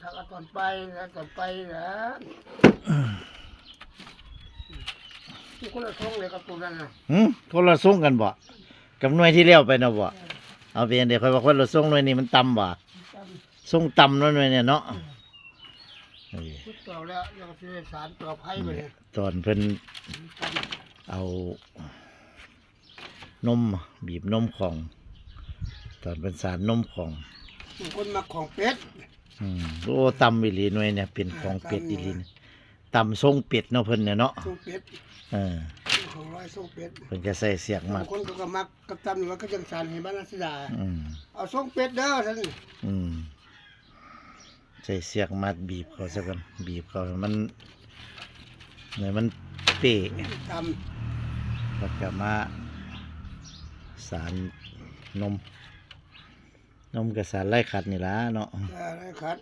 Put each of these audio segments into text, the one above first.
ถ้าก็ตอนไปนะตอนไปนะที่คนละท้องเลยกับตัวนั้นนะหืมคนละส่งกันบ่กับหน่วยที่เลี้ยวไปนะบ่เอาเป็นเดี๋ยวค่อยว่าคนละส่งหน่วยนี้มันต่ำบ่จส่งต่ำเนาะหน่วยเนี่ยเนาะเอ้ยำพุทธเก่าแล้วยังที่สารต่อไพ่ไปเลยตอนเพิ่นเอานมบีบนมของ ตอนเป็นสารนมของบางคนมาของเป็ด อืมโอ้ตำอีหลีหน่วยเนี่ยเป็นของเป็ดอีหลีเนี่ยตำทรงเป็ดเนาะเพิ่นเนี่ยเนาะส่งเป็ดเออของร้อยส่งเป็ดเพิ่นจะใส่เสียกมับาดงคนก็ก็มักกับตำหรือว่าก็ยังสารเห็นบ้านนักศึกษาอืมเอาส่งเป็ดเด้อท่านอืมใส่เสียกมัดบีบเขาซะกันบีบเขาให้มันเนี่ยมันเปะตแล้วก็มาสารนม นมกับสารไล่ขัดนี่ละเนาะำอะไรครับ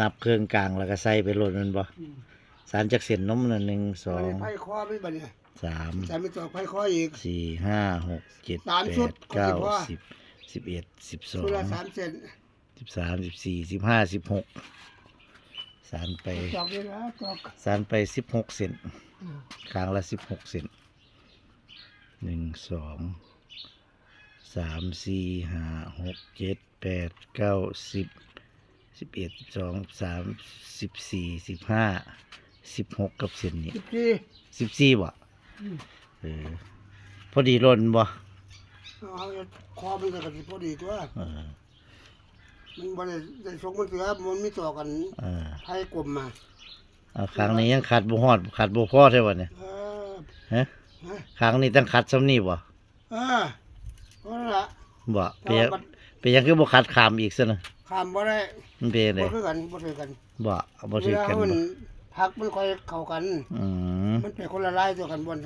นับเครื่องกลางแล้วก็ใส่ไปโหลดมันบ่อืมสารจากเส้นนมน่ะหนึ่งสออันงนี้ไพ่คอไม่บัดเนี่ยสามแต่ไม่ต่อไพ่คออีก สี่ห้าหกเจ็ดสามแปชุดดเก้าของสิบว่าสิบสิบเอ็ดสิบสอชุดงละสามเซนสิบสามสิบสี่สิบห้าสิบหกสารไป จอกนี่นะจอกสารไปสิบหกเซนอืมครั้งละสิบหกเซนหนึ่งสอง สามสี่ห้าหกเจ็ดแปดเก้าสิบสิบเอ็ดสิบสองสามสิบสี่สิบห้าสิบหกกับเซนนี้สิบสี่สิบสี่บ่อืมเออพอดีร่นบ่เอาคอมันก็กระสิพอดีตัวเออมันบ่ได้ได้สงมันเสือมันมีต่อกันเออไพ่กลมมาเอาครั้งนี้ยังขัดบ่ฮอดขัดบ่พอใช่บ่เนี่ยเออฮะฮะครั้งนี้ต้องขัดซ้ำนี่บ่เออเพราะ นั่นละบ่แต่เป็นหยัว่างบัดเป็นหยังคือบ่ขัดขามอีกซะนะขามบ่ได้มันเป็นไดบ่คือกันบ่คือกันบ่เอาบ่เวถือลากันมันบ่พักมันค่อยเข้ากัน อืมมันเป็นคนละลายตัวกันบน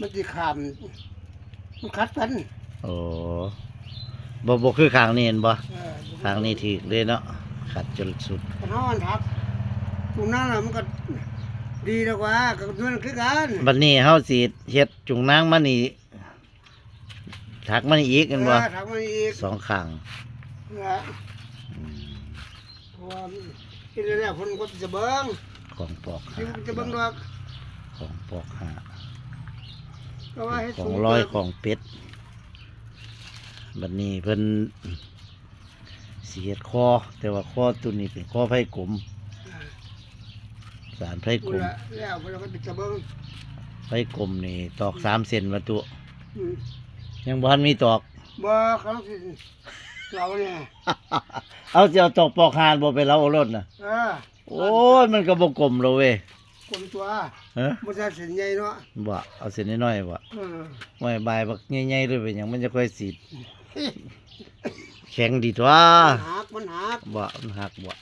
มันสิขามมันคัดกันโอ้บ่บ่คือข้างนี้เห็นบ่เออข้างนี้ถือเลยเนาะขัดจนสุดกันเฮาอันทักตรงนั้นน่ะมันก็ดีแล้วกว่าก็นั่นคือกัน บัดนี้เฮาสิเฮ็ดจุงนางมานี่ ถักมานี่อีกเห็นบ่เออทักมันอีกสองข้างนะอืมเพราะว่าที่นี่แหละคนก็จะเบิ่งของปอกที่หาจะเบิ่งดอกของปอกหาก็ว่าให้ขอสูงงร้อยเกินของเป็ดบัดนี้เพิ่นสีเฮ็ดคอ แต่ว่าคอตัวนี้เป็นคอไผ่กลมสารไผ่กพูลดมละแล้วเวลาก็จะเบิ่งไผ่กลมนี่ตอกสามเซนมาตัวอืม ยังบ่ทันมีตอก บ่เขาสิเราเนี่ยเอาสิเอาตอกปอกหานบ่ไปเล้าเอารถน่ะ เออโอ้ยมันก็บ่กลมแล้วเว้ยคนตัวฮะบ่ใช่สินใหญ่เนาะบ่เอาเส้นน้อยๆบ่เออไว้บายบักใหญ่ๆเลยเป็นหยังมันจะค่อยสีแข็งดีตัวมันหักมันหักบ่มันหักบ่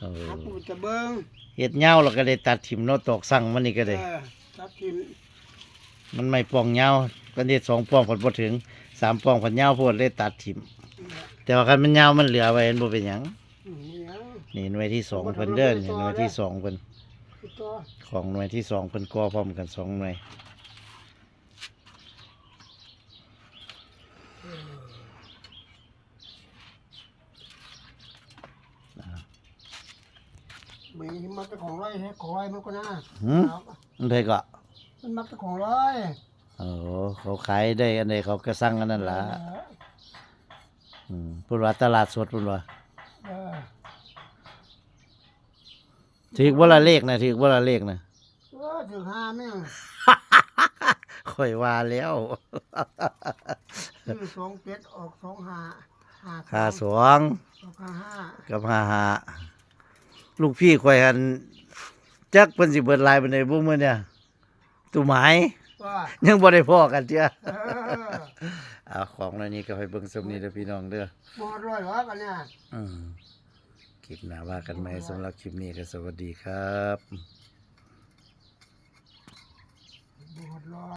เออหักกูจะเบิ่งเฮ็ดเหย้าแล้วก็ได้ตัดถิ่มเนาะตอกสั่งมันนี่ก็ได้เออตัดทิม มันไม่ปองเหย้าก็ได้สองปองพอบ่ถึงสามปองพอเหย้าโพดเลยตัดถิ่มแต่ว่าคันมันเหย้ามันเหลือไว้มันบ่เป็นหยังอืมเนี่ยนี่หน่วยที่สองเพิ่นเด้อนี่หน่วยที่สองเพิ่นคือตัวของหน่วยที่สองเพิ่นก่อพร้อมกันสองหน่วยมีมักแต่ของร้อยให้ของร้อยมันก็น่าหืมครับมันเท่ก็ มันมักแต่ของร้อยโอ้เขาขายได้อันใดเขาก็สั่งอันนั้นล่ะเอออืมเพิ่นว่าตลาดสดเพิ่นว่าเออถือว่าละเลขนะถือว่าละเลขนะเออถึงห้าแม่งค่อยว่าแล้วซื้อสองเป็ดออกสองห้าห้าค่าสองสองห้าห้ากับห้าหาลูกพี่ค่อยหันจักเพิ่นสิเบิดลายปานใดบ่มื้อเนี่ย ตู้หมายว่ายังบ่ได้พ้อกันเจ้าเออเอาของในนี้ก็ให้เบิ่งสมนี้เด้อพี่น้องเด้อหมดร้อยหรอกันเนี่ย อืมคลิปหน้าว่ากันใหม่สำหรับคลิปนี้ก็สวัสดีครับหมดร้อย